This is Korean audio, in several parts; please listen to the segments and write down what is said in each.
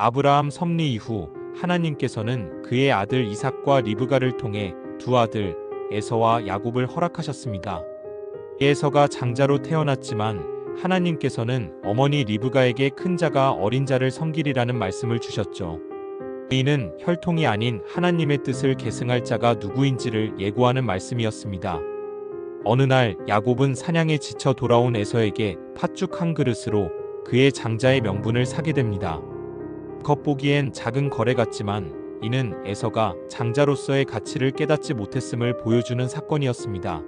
아브라함 섭리 이후 하나님께서는 그의 아들 이삭과 리브가를 통해 두 아들 에서와 야곱을 허락하셨습니다. 에서가 장자로 태어났지만 하나님께서는 어머니 리브가에게 큰 자가 어린 자를 섬기리라는 말씀을 주셨죠. 이는 혈통이 아닌 하나님의 뜻을 계승할 자가 누구인지를 예고하는 말씀이었습니다. 어느 날 야곱은 사냥에 지쳐 돌아온 에서에게 팥죽 한 그릇으로 그의 장자의 명분을 사게 됩니다. 겉보기엔 작은 거래 같지만 이는 에서가 장자로서의 가치를 깨닫지 못했음을 보여주는 사건이었습니다.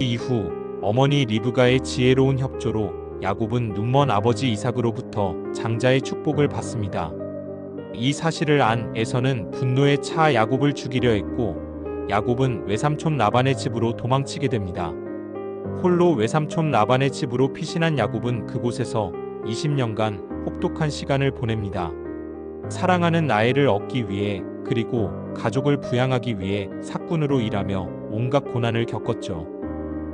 이후 어머니 리브가의 지혜로운 협조로 야곱은 눈먼 아버지 이삭으로부터 장자의 축복을 받습니다. 이 사실을 안 에서는 분노에 차 야곱을 죽이려 했고 야곱은 외삼촌 라반의 집으로 도망치게 됩니다. 홀로 외삼촌 라반의 집으로 피신한 야곱은 그곳에서 20년간 혹독한 시간을 보냅니다. 사랑하는 나이를 얻기 위해 그리고 가족을 부양하기 위해 사꾼으로 일하며 온갖 고난을 겪었죠.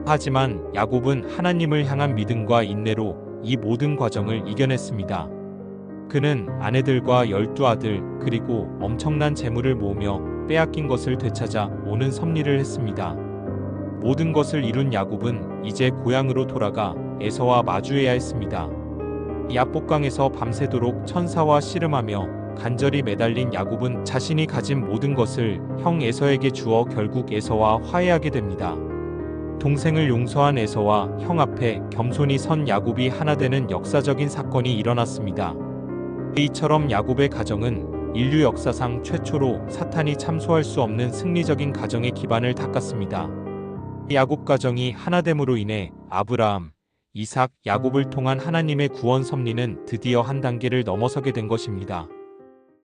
하지만 야곱은 하나님을 향한 믿음과 인내로 이 모든 과정을 이겨냈습니다. 그는 아내들과 열두 아들 그리고 엄청난 재물을 모으며 빼앗긴 것을 되찾아 오는 섭리를 했습니다. 모든 것을 이룬 야곱은 이제 고향으로 돌아가 에서와 마주해야 했습니다. 야복강에서 밤새도록 천사와 씨름하며 간절히 매달린 야곱은 자신이 가진 모든 것을 형 에서에게 주어 결국 에서와 화해하게 됩니다. 동생을 용서한 에서와 형 앞에 겸손히 선 야곱이 하나 되는 역사적인 사건이 일어났습니다. 이처럼 야곱의 가정은 인류 역사상 최초로 사탄이 참소할 수 없는 승리적인 가정의 기반을 닦았습니다. 야곱 가정이 하나됨으로 인해 아브라함, 이삭, 야곱을 통한 하나님의 구원 섭리는 드디어 한 단계를 넘어서게 된 것입니다.